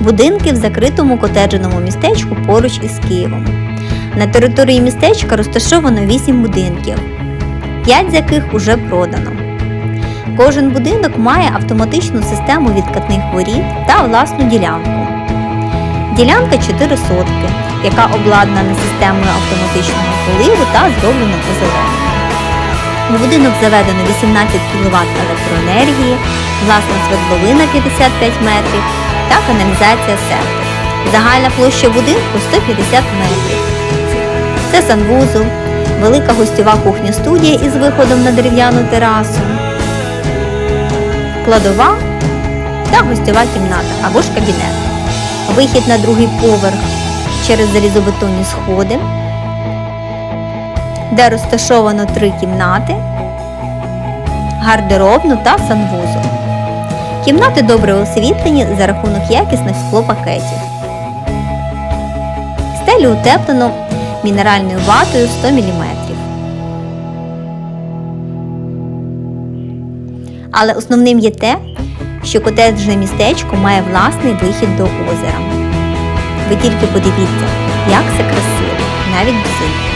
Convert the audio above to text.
Будинки в закритому котедженому містечку поруч із Києвом. На території містечка розташовано 8 будинків, 5 з яких уже продано. Кожен будинок має автоматичну систему відкатних воріт та власну ділянку. Ділянка 4 сотки, яка обладнана системою автоматичного поливу та зроблена озелененням. У будинок заведено 18 кВт електроенергії, власна свердловина 55 метрів та каналізація септик. Загальна площа будинку 150 метрів. Це санвузол, велика гостьова кухня-студія із виходом на дерев'яну терасу, кладова та гостьова кімната або ж кабінет. Вихід на другий поверх через залізобетонні сходи, де розташовано три кімнати, гардеробну та санвузол. Кімнати добре освітлені за рахунок якісних склопакетів. Стелю утеплено мінеральною ватою 100 мм. Але основним є те, що котеджне містечко має власний вихід до озера. Ви тільки подивіться, як це красиво.